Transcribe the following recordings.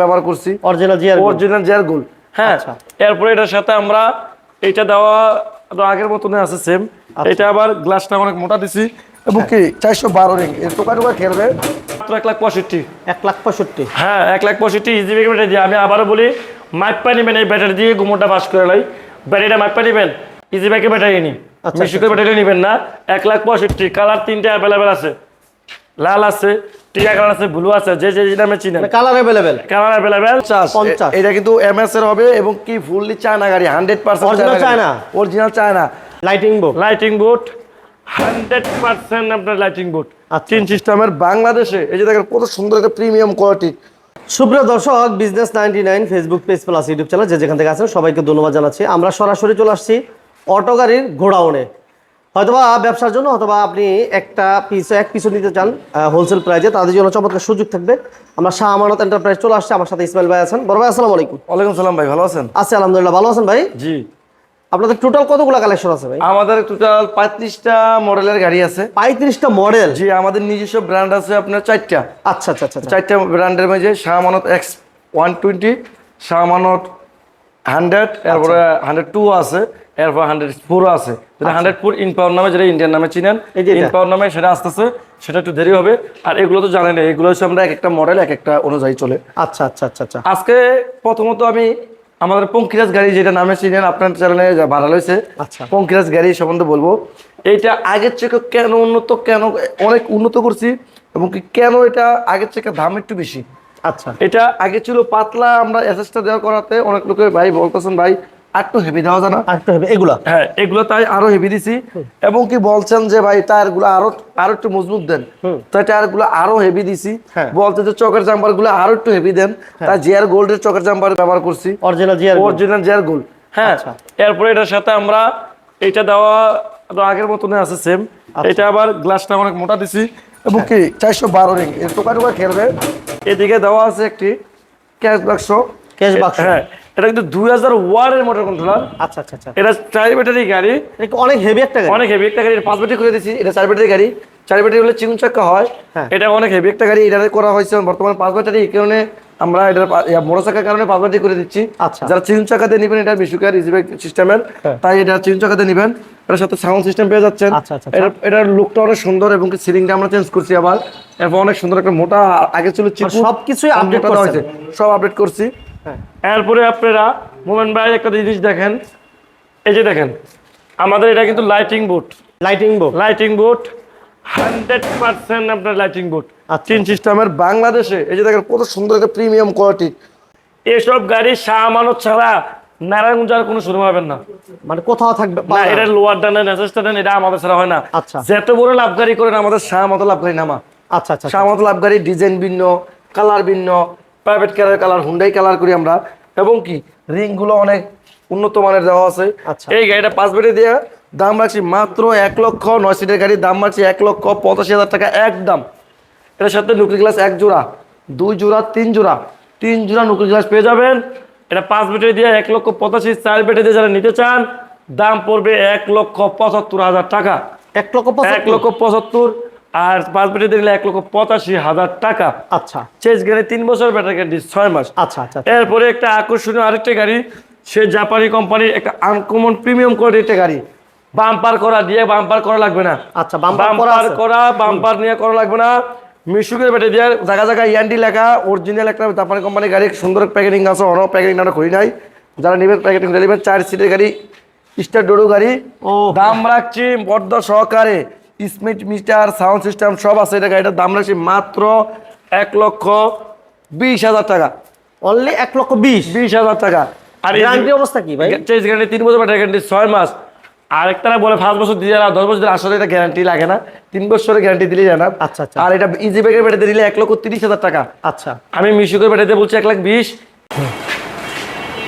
ব্যবহার করছি। অরিজিনাল জিআর অরিজিনাল জেয়ার গোল। হ্যাঁ আচ্ছা। এরপরে এটার সাথে আমরা এটা দেওয়া আগের মতনই আছে সেম আচ্ছা। এটা আবার গ্লাসটা অনেক মোটা দিছি। এবং কি চারশো বারো রিং এর টোকা টোকা খেলবে। এক লাখ পঁয়ষট্টি। এক লাখ পঁয়ষট্টি। হ্যাঁ এক লাখ পঁয়ষট্টি ইজি ব্যাটারি দিয়ে। আমি আবারও বলি মাইপা নেবেন এই ব্যাটারি দিয়ে গুমোটা পাস করে লাই। ব্যাটারিটা মাইপা নেবেন ইজি ব্যাকে ব্যাটারি নি। আচ্ছা, মিশুকের ব্যাটারি নেবেন না। এক লাখ পঁয়ষট্টি কালার তিনটে অ্যাভেলেবেল আছে। লাল আছে টিয়া কালার আছে ব্লু আছে যে যে নামে চিনেন। কালার অ্যাভেলেবেল কালার অ্যাভেলেবেল পঞ্চাশ। এটা কিন্তু এমএস এর হবে এবং কি ফুললি চায়না গাড়ি hundred percent Original China? Original China lighting বো লাইটিং বুট হান্ড্রেড পার্সেন্ট আপনার লাইটিং বুট আচ্ছা। তিন সিস্টেমের বাংলাদেশে এই যে দেখেন কত সুন্দর একটা প্রিমিয়াম কোয়ালিটি সুপ্রিয় দর্শক business ninety nine Facebook page plus YouTube channel যে যেখান থেকে আছেন সবাইকে ধন্যবাদ জানাচ্ছি। আমরা সরাসরি চলে আসছি অটো গাড়ির গোডাউনে। হয়তোবা ব্যবসার জন্য অথবা আপনি একটা পিস এক পিসও নিতে চান হোলসেল প্রাইজে তাদের জন্য চমৎকার সুযোগ থাকবে। আমরা শাহ আমানত এন্টারপ্রাইজ চলে আসছে আমার সাথে ইসমাইল ভাই আছেন। বড় ভাই আসসালামু আলাইকুম। ওয়ালাইকুম সালাম ভাই ভালো আছেন? আছি আলহামদুলিল্লাহ ভালো আছেন ভাই? জি। আপনাদের টোটাল কতগুলো কালেকশন আছে ভাই? আমাদের টোটাল পঁয়ত্রিশটা মডেলের গাড়ি আছে। পঁয়ত্রিশটা মডেল জি আমাদের নিজস্ব ব্র্যান্ড আছে আপনার চারটা। আচ্ছা আচ্ছা আচ্ছা আচ্ছা। চারটা ব্র্যান্ডের মধ্যে শাহমানত এক্স ওয়ান টোয়েন্টি শাহমানত হান্ড্রেড এরপরে হান্ড্রেড টু আছে এরপর হান্ড্রেড ফোর আছে। যেটা হান্ড্রেড ফোর ইন পাওয়ার নামে যেটা ইন্ডিয়ান নামে চিনেন ইন পাওয়ার নামে সেটা আসতেছে সেটা একটু দেরি হবে। আর এগুলো তো জানেন এগুলো হচ্ছে আমরা এক একটা মডেল এক একটা অনুযায়ী চলে। আচ্ছা আচ্ছা আচ্ছা আচ্ছা। আজকে প্রথমত আমি আমাদের পঙ্কিরাজ গাড়ি যেটা নামে চিনেন আপনার চ্যানেলে যা ভাড়া হয়েছে আচ্ছা। পঙ্কিরাজ গাড়ি সম্বন্ধে বলব। এইটা আগের থেকে কেন উন্নত কেন অনেক উন্নত করছি এবং কি কেন এটা আগের থেকে দাম একটু বেশি? আচ্ছা। এটা আগে ছিল পাতলা আমরা দেওয়ার করাতে অনেক লোকে ভাই বলতেছেন ভাই একটু হেভি দেওয়া হবে এগুলা? হ্যাঁ এগুলো তাই আরও হেভি দিছি। এবং কি বলছেন যে ভাই আরও আরও একটু মজবুত দেন। তাই আরও হেভি দিছি। হ্যাঁ। বলতে যে চকের জাম্পারগুলো আরও একটু হেভি দেন। তাই জিআর গোল্ডের চকের জাম্পার ব্যবহার করছি। অরিজিনাল জিয়ার অরিজিনাল জিআর গোল্ড হ্যাঁ আচ্ছা। এরপরে এটার সাথে আমরা এটা দেওয়া আগের মতনই আছে সেম আচ্ছা। এটা আবার গ্লাসটা অনেক মোটা দিছি। এবং কি চারশো বারো রিং। এর টোকা টোকা খেলবে। এদিকে দেওয়া আছে একটি ক্যাশ বাক্স। ক্যাশ বাক্স। হ্যাঁ এটা কিন্তু দুই হাজার ওয়ারের মোটর কন্ট্রোলার আচ্ছা আচ্ছা আচ্ছা। এটা চার ব্যাটারি গাড়ি। অনেক হেভি একটা গাড়ি? অনেক হেভি একটা গাড়ি। পাঁচ ব্যাটারি করে দিচ্ছি এটা চার ব্যাটারি গাড়ি। চার ব্যাটারি হলে চিকুন চাক্কা হয়। হ্যাঁ। এটা অনেক হেভি একটা গাড়ি। এটা করা হয়েছে বর্তমানে পাঁচ ব্যাটারি এই কারণে আমরা এটা মোটর চাকার কারণে পাঁচ ব্যাটারি করে দিচ্ছি। আচ্ছা। যারা চিকুন চাকাতে নেবেন এটা বিশুকার ইজিব্যাক সিস্টেমের হ্যাঁ। তাই এটা চিকুন চাকাতে নেবেন। এটার সাথে সাউন্ড সিস্টেম পেয়ে যাচ্ছেন। আচ্ছা, আচ্ছা, এটা এটার লুকটা অনেক সুন্দর এবং সিলিংটা আমরা চেঞ্জ করছি আবার। এরপর অনেক সুন্দর একটা মোটা আগে ছিল সবকিছুই দেওয়া করছেন। হয়েছে। সব আপডেট করছি। হ্যাঁ। এরপরে আপনারা মোমেন ভাই একটা জিনিস দেখেন। এই যে দেখেন আমাদের এটা কিন্তু লাইটিং বুট লাইটিং বো লাইটিং বুট হান্ড্রেড পার্সেন্ট আপনার লাইটিং আচ্ছা। তিন সিস্টেমের বাংলাদেশে এই যে দেখেন কত সুন্দর একটা প্রিমিয়াম কোয়ালিটি এসব গাড়ি শাহ মানত ছাড়া নারায়ণগঞ্জ আর কোনো শুরু পাবেন না। মানে কোথাও থাকবে না এটা লোয়ার ডানের নেসেসটা দেন এটা আমাদের ছাড়া হয় না। আচ্ছা। যত বড় লাভগাড়ি করেন আমাদের শাহ মতো লাভগাড়ি নামা আচ্ছা আচ্ছা শাহ মতো লাভগাড়ি ডিজাইন ভিন্ন কালার ভিন্ন প্রাইভেট কারের কালার হুন্ডাই কালার করি আমরা। এবং কি রিংগুলো অনেক উন্নত মানের দেওয়া আছে। আচ্ছা। এই গাড়িটা পাঁচ বেটে দিয়ে দাম রাখছি মাত্র এক লক্ষ নয় সিটের গাড়ির দাম রাখছি এক লক্ষ পঁচাশি হাজার টাকা একদম। এটার সাথে নুকরি গ্লাস এক জোড়া দুই জোড়া তিন জোড়া তিন জোড়া নুকরি গ্লাস পেয়ে যাবেন। এটা পাঁচ বেটে দিয়ে এক লক্ষ পঁচাশি চার বেটে দিয়ে যারা নিতে চান দাম পড়বে এক লক্ষ পঁচাত্তর হাজার টাকা। এক লক্ষ এক লক্ষ পঁচাত্তর আর পাঁচ বেটে দিলে এক লক্ষ পঁচাশি হাজার টাকা। আচ্ছা। চেস গাড়ি তিন বছর ব্যাটারি গ্যারান্টি ছয় মাস। আচ্ছা আচ্ছা এরপরে একটা আকর্ষণীয় আরেকটা গাড়ি সে জাপানি কোম্পানির একটা আনকমন প্রিমিয়াম কোয়ালিটির একটা গাড়ি। বাম্পার করা দিয়ে বাম্পার করা লাগবে না। আচ্ছা, বাম্পার? করা বাম্পার নিয়ে করা লাগবে না। মিশুকের বেটে দিয়ে জায়গা জায়গায় ইয়ান্ডি লেখা অরিজিনাল একটা জাপানি কোম্পানির গাড়ি সুন্দর প্যাকেটিং আছে অনেক প্যাকেটিং আমরা করি নাই। যারা নেবেন প্যাকেটিং নেবেন চার সিটের গাড়ি স্টার ডোডো গাড়ি। ও। দাম রাখছি বড্ড সহকারে। স্মিট মিটার সাউন্ড সিস্টেম সব আছে এটা গাড়িটার দাম রাখছি মাত্র এক লক্ষ বিশ হাজার টাকা। অনলি এক লক্ষ বিশ? বিশ হাজার টাকা। আর গ্যারান্টি অবস্থা কি ভাই? গ্যারান্টি তিন বছর ব্যাটারি গ্যারান্টি ছয় মাস। আর একটা বলে পাঁচ বছর দিয়ে আর দশ বছর দিলে আসলে এটা গ্যারান্টি লাগে না। তিন বছরের গ্যারান্টি দিলে যায় না। আচ্ছা, আচ্ছা। আর এটা ইজি ব্যাগের ব্যাটারি দিলে এক লক্ষ তিরিশ হাজার টাকা। আচ্ছা। আমি মিশুকের ব্যাটারিতে বলছি এক লাখ বিশ।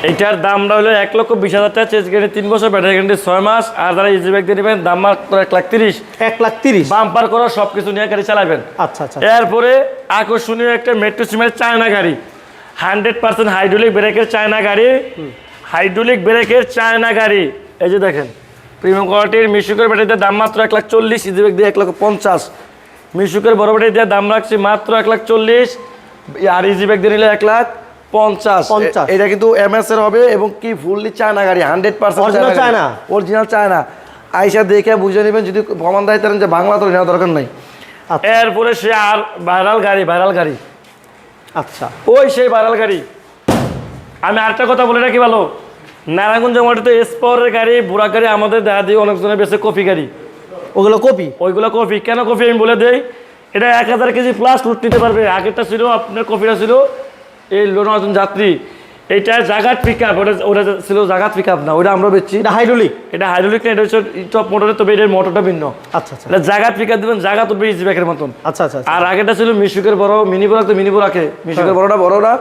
এইটার দামটা হলো এক লক্ষ বিশ হাজার টাকা চেঞ্জ গ্যারান্টি তিন বছর ব্যাটারি গ্যারান্টি ছয় মাস আর যারা ইজি ব্যাগ দিয়ে নেবেন দাম মাত্র এক লাখ তিরিশ। এক লাখ তিরিশ। বাম্পার করা সব কিছু নিয়ে গাড়ি চালাবেন। আচ্ছা আচ্ছা এরপরে আকর্ষণীয় একটা মেট্রো সিমের চায়না গাড়ি। হান্ড্রেড পার্সেন্ট হাইড্রোলিক ব্রেকের চায়না গাড়ি। হাইড্রোলিক ব্রেকের চায়না গাড়ি। এই যে দেখেন। প্রিমিয়াম কোয়ালিটির মিশুকের ব্যাটারিতে দাম মাত্র এক লাখ চল্লিশ ইজি ব্যাগ দিয়ে এক লাখ পঞ্চাশ। মিশুকের বড় ব্যাটারি দিয়ে দাম রাখছি মাত্র এক লাখ চল্লিশ আর ইজি ব্যাগ দিয়ে নিলে এক লাখ পঞ্চাশ। 50 এটা কিন্তু এমএস এর হবে এবং কি ফুললি চায়না গাড়ি hundred percent China? Original China আইসা দেখে বুঝে নেবেন যদি প্রমাণ দেয় তাহলে যে বাংলা তো নেওয়া দরকার নাই। আচ্ছা। এরপরে সে আর ভাইরাল গাড়ি ভাইরাল গাড়ি। আচ্ছা। ওই সেই ভাইরাল গাড়ি। আমি আরেকটা কথা বলে রাখি ভালো? নারায়ণগঞ্জ মাটিতে স্পরের গাড়ি বুড়া গাড়ি আমাদের দেখা দিয়ে অনেকজনের বেশি কফি গাড়ি। ওগুলো কপি? ওইগুলো কফি। কেন কফি আমি বলে দেই? এটা এক হাজার কেজি প্লাস লুট নিতে পারবে। আগেরটা ছিল আপনার কফিটা ছিল এই লোনার যাত্রী। এইটা জাগাত পিক আপ ওটা ওটা ছিল জাগাত পিক আপ না ওটা আমরা বেচছি। এটা হাইড্রোলিক এটা হাইড্রোলিক না এটা হচ্ছে টপ মোটরের তবে এটার মোটরটা ভিন্ন। আচ্ছা আচ্ছা। এটা জাগাত পিক আপ দেবেন জাগাত উঠবে ইজি ব্যাগের মতন। আচ্ছা আচ্ছা আচ্ছা। আর আগেটা ছিল মিশুকের বড় মিনি বোরাক তো মিনি বোরাকে মিশুকের বড়টা বড়টা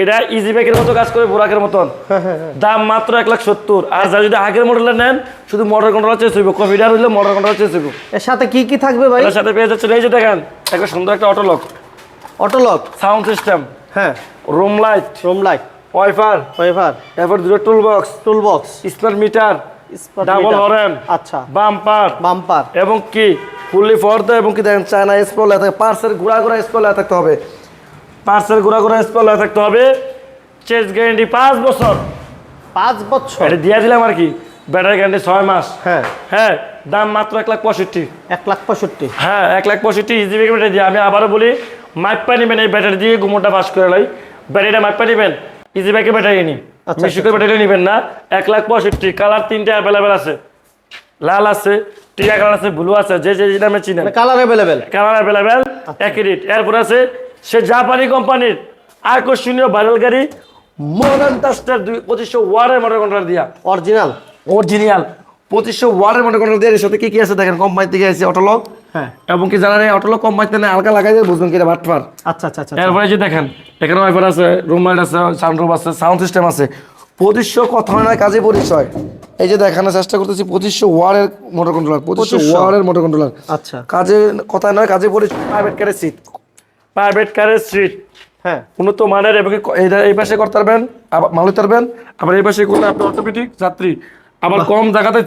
এটা ইজি ব্যাগের মতো কাজ করে বোরাকের মতন। দাম মাত্র এক লাখ সত্তর। আর যা যদি আগের মডেলের নেন শুধু মোটর কন্ট্রোল চেঞ্জ হইব কফিটার হইলে মোটর কন্ট্রোল চেঞ্জ হইব। এর সাথে কি কি থাকবে ভাই? এটার সাথে পেয়ে যাচ্ছে এই যে দেখেন একটা সুন্দর একটা auto lock auto lock sound system হ্যাঁ। Room light room light wiper waiver এরপর দুটো tool box tool box smart meter double horn আচ্ছা। বাম্পার বাম্পার এবং কি? ফুললি ফর্দা এবং কি দেখেন চায়না স্পল থাকে। পার্সের ঘোরা ঘোরা স্পল থাকতে হবে। পার্সের ঘোরা ঘোরা স্পল থাকতে হবে। চেস গ্যারেন্টি পাঁচ বছর। পাঁচ বছর? এটা দিয়ে দিলাম আর কি। ব্যাটারি গ্যারেন্টি ছয় মাস। হ্যাঁ। হ্যাঁ দাম মাত্র এক লাখ পঁয়ষট্টি। এক লাখ পঁয়ষট্টি। হ্যাঁ এক লাখ পঁয়ষট্টি ইজি ব্যাগ ব্যাটারি দিয়ে। আমি আবারও বলি মাইপা নেবেন এই ব্যাটারি দিয়ে ঘুমোটা পাস করে লাই। ব্যাটারিটা মাইপা নেবেন। ইজি ব্যাগের ব্যাটারি নি। আচ্ছা, মিশুকের ব্যাটারি নেবেন না। এক লাখ পঁয়ষট্টি কালার তিনটে অ্যাভেলেবেল আছে। লাল আছে টিয়া কালার আছে ব্লু আছে যে যে নামে চিনেন। কালার অ্যাভেলেবেল কালার অ্যাভেলেবেল একই রেট এরপর আছে সে জাপানি কোম্পানির আকর্ষণীয় ভাইরাল গাড়ি মডার্ন টাস্টার দুই পঁচিশশো ওয়ারের মোটর কন্ট্রোল দিয়া। অরিজিনাল অরিজিনাল পঁচিশশো ওয়ারের মোটর কন্ট্রোল দিয়ে এর সাথে কি কি আছে দেখেন? কোম্পানি থেকে আছে অটোলক হ্যাঁ। এবং কি জানেন এই অটোলক কোম্পানিতে না হালকা লাগাই দিয়ে বুঝবেন কি এটা বাটফার আচ্ছা আচ্ছা আচ্ছা এরপরে যে দেখেন এখানে ওয়াইফার আছে রুম লাইট আছে সাউন্ড আছে সাউন্ড সিস্টেম আছে। পঁচিশশো কথা না কাজে পরিচয়। এই যে দেখানোর চেষ্টা করতেছি পঁচিশশো ওয়ারের মোটর কন্ট্রোলার পঁচিশশো 2500 ওয়ারের মোটর কন্ট্রোলার আচ্ছা। কাজে কথা নয় কাজে পরিচয়। প্রাইভেট কারের সিট প্রাইভেট কারের সিট হ্যাঁ। উন্নত মানের এবং এই পাশে করতে পারবেন আবার মালুতে পারবেন আবার এই পাশে করলে আপনি অটোমেটিক যাত্রী। আবার কম জায়গাতে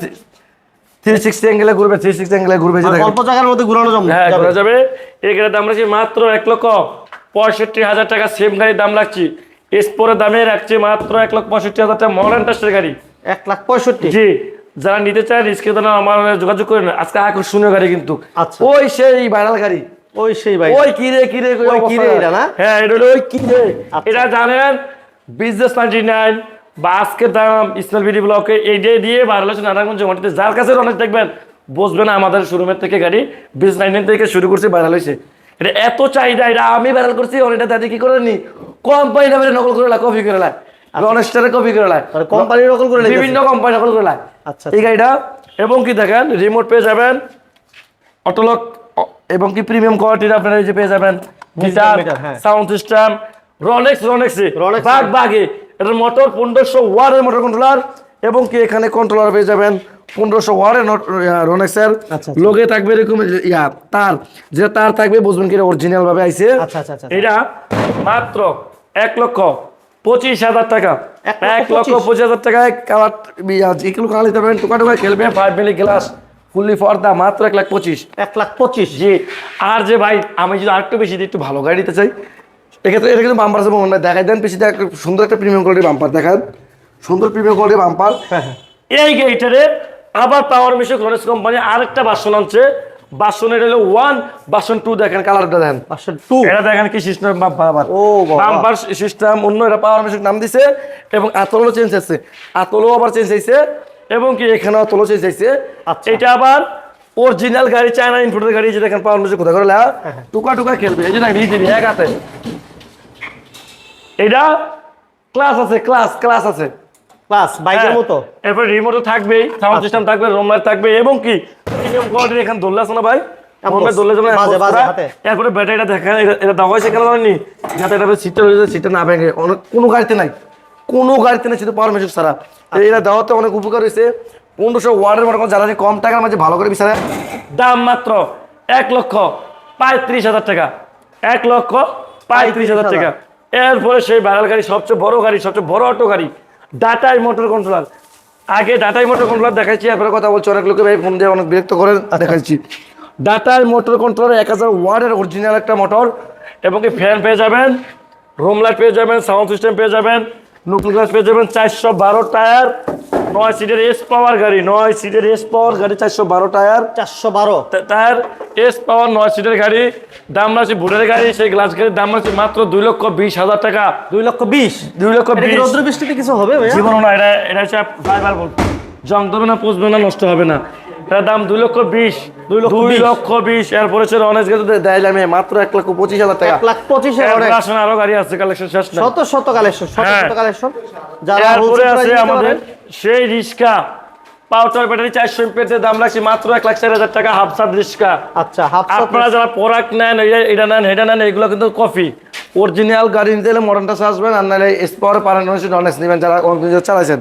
থ্রি সিক্সটি অ্যাঙ্গেলে ঘুরবে থ্রি সিক্সটি অ্যাঙ্গেলে ঘুরবে যে অল্প জায়গার মধ্যে ঘুরানো যাবে। হ্যাঁ ঘোরা যাবে। এই গাড়ির দাম রাখছি মাত্র এক লক্ষ পঁয়ষট্টি হাজার টাকা। সেম গাড়ির দাম রাখছি। এসপোরের দামে রাখছি মাত্র এক লক্ষ পঁয়ষট্টি হাজার টাকা। মডার্ন টেস্টের গাড়ি। এক লাখ পঁয়ষট্টি। জি। যারা নিতে চায় রিস্কে তারা আমার যোগাযোগ করেন আজকে আকর্ষণীয় গাড়ি কিন্তু। আচ্ছা। ওই সেই ভাইরাল গাড়ি। ওই সেই ভাই ওই কিরে কিরে ওই কিরে এটা না? হ্যাঁ এটা ওই কিরে আচ্ছা। এটা জানেন বিজনেস নাইনটি নাইন বা আজকের দাম ইসমাইল বিডি ব্লকে এই যে দিয়ে ভাইরাল হচ্ছে নারায়ণগঞ্জ মাটিতে যার কাছে অনেক দেখবেন বুঝবেন আমাদের শোরুমের থেকে গাড়ি বিজনেস নাইনটিন থেকে শুরু করছে ভাইরাল হয়েছে। এটা এত চাহিদা এটা আমি ভাইরাল করছি অনেকটা দাদি কি করে নি? কোম্পানি নামে নকল করে কপি করে লাই অনেস্টারে কপি করে লাই মানে কোম্পানি নকল করে। বিভিন্ন কোম্পানি নকল করে লাই আচ্ছা, এই গাড়িটা এবং কি দেখেন রিমোট পেয়ে যাবেন অটোলক এবং কি প্রিমিয়াম কোয়ালিটির আপনারা এই যে পেয়ে যাবেন গিটার। সাউন্ড সিস্টেম রনেক্স রনেক্সে বাগ বাগে এটার মোটর পনেরোশো ওয়ারের মোটর কন্ট্রোলার এবং কি এখানে কন্ট্রোলার পেয়ে যাবেন। পনেরোশো ওয়ারের রনেক্সের। লোকে থাকবে এরকম ইয়া তার। যে তার থাকবে বুঝবেন কি অরিজিনাল ভাবে আইছে। আচ্ছা, আচ্ছা, আচ্ছা। এটা মাত্র এক লক্ষ পঁচিশ হাজার টাকা। এক লক্ষ পঁচিশ? হাজার টাকায় কালার এগুলো কালার নিতে পারবেন টুকা টুকা খেলবে। ফাইভ মিলি গ্লাস ফুললি ফর্দা মাত্র এক লাখ পঁচিশ। এক লাখ পঁচিশ? জি। আর যে ভাই আমি যদি আরেকটু বেশি দিই, একটু ভালো গাড়ি নিতে চাই। এক্ষেত্রে এটা কিন্তু বাম্পার আছে মনে দেখাই দেন বেশি দেখ সুন্দর একটা প্রিমিয়াম কোয়ালিটির বাম্পার দেখান। সুন্দর প্রিমিয়াম কোয়ালিটির বাম্পার হ্যাঁ হ্যাঁ। এই গাড়িটারে আবার পাওয়ার মিশক রনেস কোম্পানি আরেকটা বাসন আনছে। বাসন এটা হলো ওয়ান বাসন টু দেখেন কালারটা দেখেন। পাঁচশো টু এটা দেখেন কি সিস্টেম বাম্পার ও বাম্পার সিস্টেম অন্য এটা পাওয়ার মিশক নাম দিছে এবং আতলও চেঞ্জ আছে আতলও আবার চেঞ্জ হয়েছে এবং কি এখানে আতলও চেঞ্জ হয়েছে। আচ্ছা। এটা আবার অরিজিনাল গাড়ি চায়না ইনপুটের গাড়ি যে দেখেন পাওয়ার মিশক কোথায় করে লেখা। টুকা টুকা খেলবে এই যে দেখেন এক হাতে। এটা ক্লাস আছে ক্লাস ক্লাস আছে। ক্লাস বাইকের হ্যাঁ। মতো। এরপর রিমোটও থাকবেই সাউন্ড সিস্টেম থাকবে রুম থাকবে এবং কি? প্রিমিয়াম কোয়ালিটির এখানে দোল্লা আছে না ভাই। এরপরে ব্যাটারিটা এটা- দেওয়া হয়েছে কেন জানেননি যাতে এটা সিটটা রয়েছে সিটটা না ভেঙে। অনেক কোনো গাড়িতে নাই। কোনো গাড়িতে নাই শুধু পাওয়ার ছাড়া। এটা দেওয়াতে অনেক উপকার হয়েছে। পনেরোশো ওয়ার্ডের মতো যারা কম টাকার মাঝে ভালো করে বিচারে। দাম মাত্র এক লক্ষ পঁয়ত্রিশ হাজার টাকা। এক লক্ষ পঁয়ত্রিশ হাজার টাকা। এরপরে সেই ভাইরাল গাড়ি, সবচেয়ে বড় গাড়ি, সবচেয়ে বড় অটো গাড়ি ডাটাই মোটর কন্ট্রোলার আগে ডাটাই মোটর কন্ট্রোলার দেখাচ্ছি এরপরে কথা বলছি, অনেক লোকে ভাই ফোন দিয়ে অনেক বিরক্ত করে দেখাচ্ছি ডাটাই মোটর কন্ট্রোলার এক হাজার ওয়ার্ডের অরিজিনাল একটা মোটর এবং কি ফ্যান পেয়ে যাবেন রুম লাইট পেয়ে যাবেন সাউন্ড সিস্টেম পেয়ে যাবেন নুকুল গ্লাস পেয়ে যাবেন চারশো বারো টায়ার নয় সিটের এস পাওয়ার গাড়ি নয় সিটের এস পাওয়ার গাড়ি চারশো বারো টায়ার। চারশো বারো। টায়ার এস পাওয়ার নয় সিটের গাড়ি দাম রাখছি ভোটের গাড়ি সেই গ্লাস গাড়ির দাম রাখছি মাত্র দুই লক্ষ বিশ হাজার টাকা। দুই লক্ষ বিশ? দুই লক্ষ বিশ। রৌদ্র বৃষ্টিতে কিছু হবে জীবন না এটা এটা হচ্ছে ফাইবার বোর্ড জং ধরবে না পুষবে না নষ্ট হবে না। এটার দাম দুই লক্ষ বিশ। দুই লক্ষ বিশ। এরপরে হচ্ছে অনেক গেছে দেয় আমি মাত্র এক লক্ষ পঁচিশ হাজার টাকা। এক লাখ পঁচিশের এরপরে অনেক আরও গাড়ি আছে কালেকশন শেষ না শত শত কালেকশন শত। শত কালেকশন যারা এরপরে আছে আমাদের সেই রিক্সা পাউচার ব্যাটারি চারশো এমপিএর দাম লাগছে মাত্র এক লাখ চার হাজার টাকা আচ্ছা আপনারা যারা প্রোডাক্ট নেন এটা- নেন নেন এগুলো কিন্তু কফি। অরিজিনাল গাড়ি নিতে হলে মডার্ন আসবেন আর নাহলে স্পর পারেন নন এস নেবেন যারা চালাইছেন।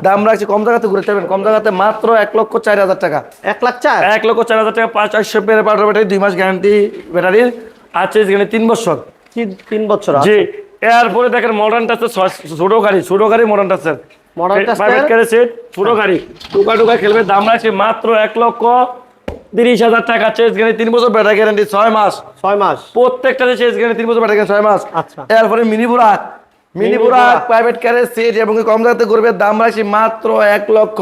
দাম রাখছি কম জায়গাতে ঘুরে যাবেন কম জায়গাতে মাত্র এক লক্ষ চার হাজার টাকা। এক লাখ চার? এক লক্ষ চার হাজার টাকা পাঁচ চারশো পাউডার ব্যাটারি দুই মাস গ্যারান্টি ব্যাটারির। তিন বছর। তিন- বছর জি। এরপরে দেখেন মডার্ন টাচের ছোট গাড়ি ছোট গাড়ি মডার্ন টাচের Modern প্রাইভেট এর? সেট ছোট গাড়ি। টুকা টুকা খেলবে দাম রাখছি মাত্র এক লক্ষ তিরিশ হাজার টাকা। গ্যারান্টি তিন বছর ব্যাটারি গ্যারান্টি ছয় মাস। ছয় মাস। প্রত্যেকটাতে চেঞ্জ গ্যারান্টি তিন বছর ব্যাটারি গ্যারান্টি ছয় মাস। আচ্ছা। এরপরে মিনি বুরাক। মিনি বুরাক। প্রাইভেট কারের সিট এবং কম জায়গাতে করবে দাম রাখছি মাত্র এক লক্ষ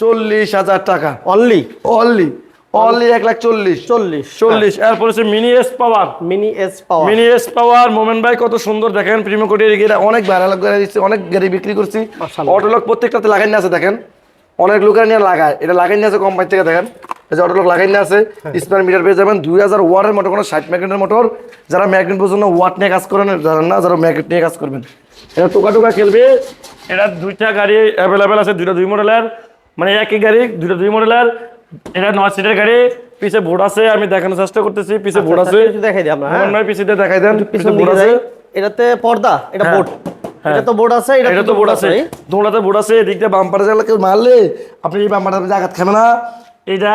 চল্লিশ হাজার টাকা। অনলি অনলি অনলি এক লাখ চল্লিশ। চল্লিশ চল্লিশ এরপর হচ্ছে mini S power mini S power mini S power moment ভাই কত সুন্দর দেখেন প্রিমিয়াম কোটি এটা অনেক ভাইরাল গাড়ি দিচ্ছে অনেক গাড়ি বিক্রি করছি। অটো লোক প্রত্যেকটাতে লাগাই নিয়ে আছে দেখেন। অনেক লোকের নিয়ে লাগায় এটা লাগাই নিয়ে আছে কোম্পানি থেকে দেখেন। যে অটো লাগাই নিয়ে আছে স্মার্ট মিটার পেয়ে যাবেন। দুই হাজার ওয়ারের মোটর কোনো ষাট ম্যাগনেটের মোটর যারা ম্যাগনেট পর্যন্ত ওয়াট নিয়ে কাজ করেন জানেন না যারা ম্যাগনেট নিয়ে কাজ করবেন। এটা টোকা টোকা খেলবে। এটা দুইটা গাড়ি অ্যাভেলেবেল আছে দুইটা দুই মডেলের মানে একই গাড়ি দুইটা দুই মডেলের এটা নয় সিটের গাড়ি। পিছে বোর্ড আছে আমি দেখানোর চেষ্টা করতেছি। পিছে বোর্ড আছে। দেখাই দিই আমরা হ্যাঁ। পিছে দেখাই দেন। পিছে বোর্ড আছে। এটাতে পর্দা এটা হ্যাঁ। বোর্ড এটা তো বোর্ড আছে এটা তো বোর্ড আছে। দোড়াতে বোর্ড আছে এদিক দিয়ে বাম্পারে কেউ মারলে আপনি এই বাম্পারটা আঘাত খাবে না। এটা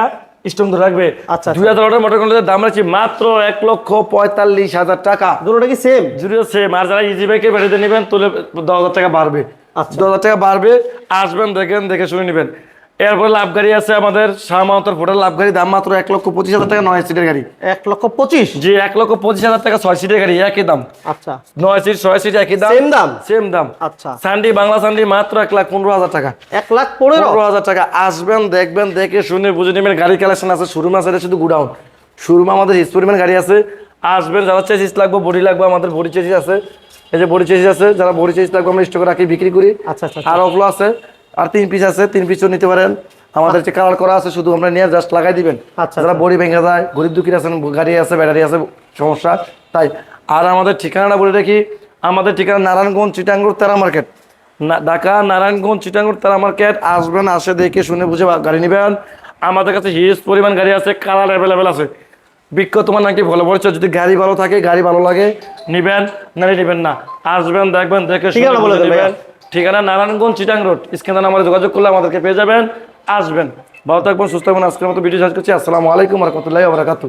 স্ট্রং ধরে রাখবে। আচ্ছা, দুই হাজার মোটর কন্ট্রোলের দাম রাখছি মাত্র এক লক্ষ পঁয়তাল্লিশ হাজার টাকা। দুটোটা কি সেম দুটো সেম আর যারা ইজি বাইকের ব্যাটারিতে নেবেন তুলে দশ হাজার টাকা বাড়বে। আচ্ছা। দশ হাজার টাকা বাড়বে। আসবেন দেখেন দেখে শুনে নেবেন। এরপরে লাভ গাড়ি আছে আমাদের শাহমাউতার ফোটার লাভ গাড়ি দাম মাত্র এক লক্ষ পঁচিশ হাজার টাকা নয় সিটের গাড়ি। এক লক্ষ পঁচিশ? যে এক লক্ষ পঁচিশ হাজার টাকা ছয় সিটের গাড়ি একই দাম। আচ্ছা। নয় সিট ছয় সিট একই দাম। সেম দাম? সেম দাম। আচ্ছা। সানডি বাংলা সানডি মাত্র এক লাখ পনেরো হাজার টাকা। এক লাখ পনেরো? পনেরো হাজার টাকা। আসবেন দেখবেন দেখে শুনে বুঝে নেবেন গাড়ি কালেকশন আছে শোরুম আছে এটা শুধু গুডাউন। শোরুম আমাদের হিস পরিমাণ গাড়ি আছে। আসবেন যারা চেসিস লাগবে বডি লাগবে আমাদের বডি চেসিস আছে। এই যে বডি চেসিস আছে যারা বডি চেসিস লাগবে আমরা স্টকে রাখি বিক্রি করি। আচ্ছা, আচ্ছা, আর ওগুলো আছে। আর তিন পিস আছে তিন পিসও নিতে পারেন। আমাদের যে কালার করা আছে শুধু আমরা নিয়ে জাস্ট লাগাই দিবেন। আচ্ছা, যারা বডি ভেঙে যায় গরিব দুঃখী আছেন গাড়ি আছে ব্যাটারি আছে সমস্যা। তাই আর আমাদের ঠিকানাটা বলে রাখি। আমাদের ঠিকানা নারায়ণগঞ্জ চিটাঙ্গুর তেরা মার্কেট। না ঢাকা নারায়ণগঞ্জ চিটাঙ্গুর তেরা মার্কেট। আসবেন আসে দেখে শুনে বুঝে গাড়ি নেবেন। আমাদের কাছে হিউজ পরিমাণ গাড়ি আছে কালার অ্যাভেলেবেল আছে। বিক্ষ তোমার নাকি ভালো পরিচয় যদি গাড়ি ভালো থাকে গাড়ি ভালো লাগে নিবেন নাহলে নিবেন না। আসবেন দেখবেন দেখে শুনে বলে। নিবেন। ঠিকানা নারায়ণগঞ্জ, চিটাং রোড। স্ক্যানার নাম্বারে যোগাযোগ করলে আমাদেরকে পেয়ে যাবেন। আসবেন। ভালো থাকবেন, সুস্থ থাকবেন। আজকের মতো ভিডিও শেষ করছি। আসসালামু আলাইকুম রহমতুল্লাহ বারাকাতু